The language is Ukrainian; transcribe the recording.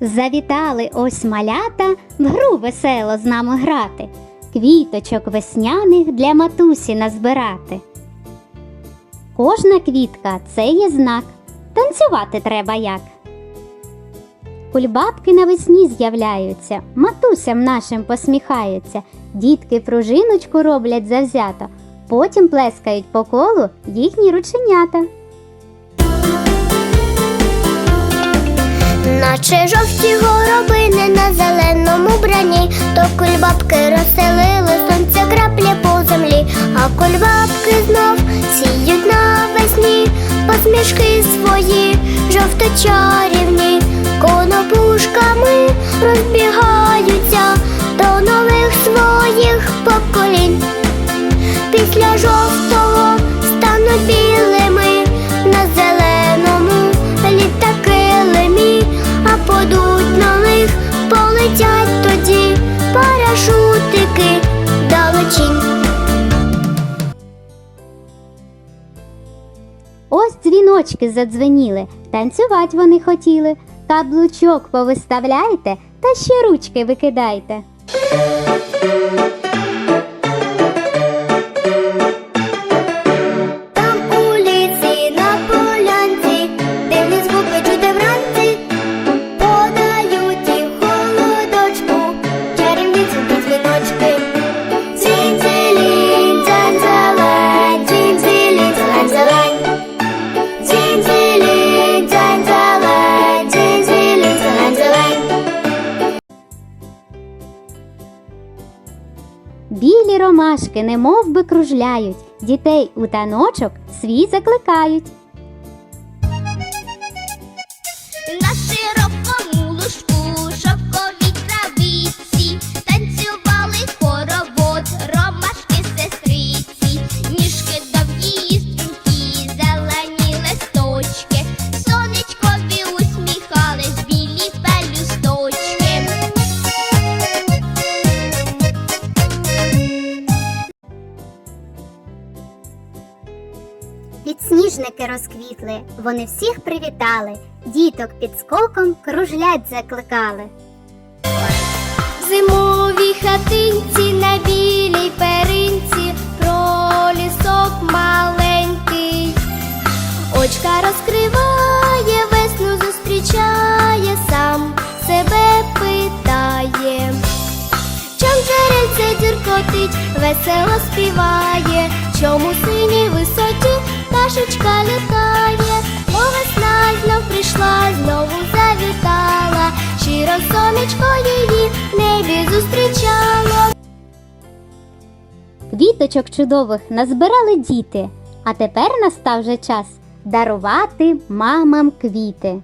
Завітали ось малята в гру весело з нами грати, квіточок весняних для матусі назбирати. Кожна квітка це є знак, танцювати треба як. Кульбабки навесні з'являються, матусям нашим посміхаються, дітки пружиночку роблять завзято, потім плескають по колу їхні рученята. Наче жовті горобини на зеленому брані, то кульбабки розселили посмішки свої жовто-чарівні, конопушками розбігаються до нових своїх поколінь. Після жовтого стануть Ось дзвіночки задзвеніли, танцювать вони хотіли. Каблучок повиставляйте та ще ручки викидайте. Білі ромашки немов би кружляють, дітей у таночок свій закликають. Підсніжники розквітли, вони всіх привітали, діток під скоком кружлять закликали. В зимовій хатинці на білій перинці про лісок маленький. Очка розкриває, весну зустрічає, сам себе питає. Чом джерельце дзюркотить, весело співає, сонечко її в небі зустрічало. Квіточок чудових назбирали діти, а тепер настав вже час дарувати мамам квіти.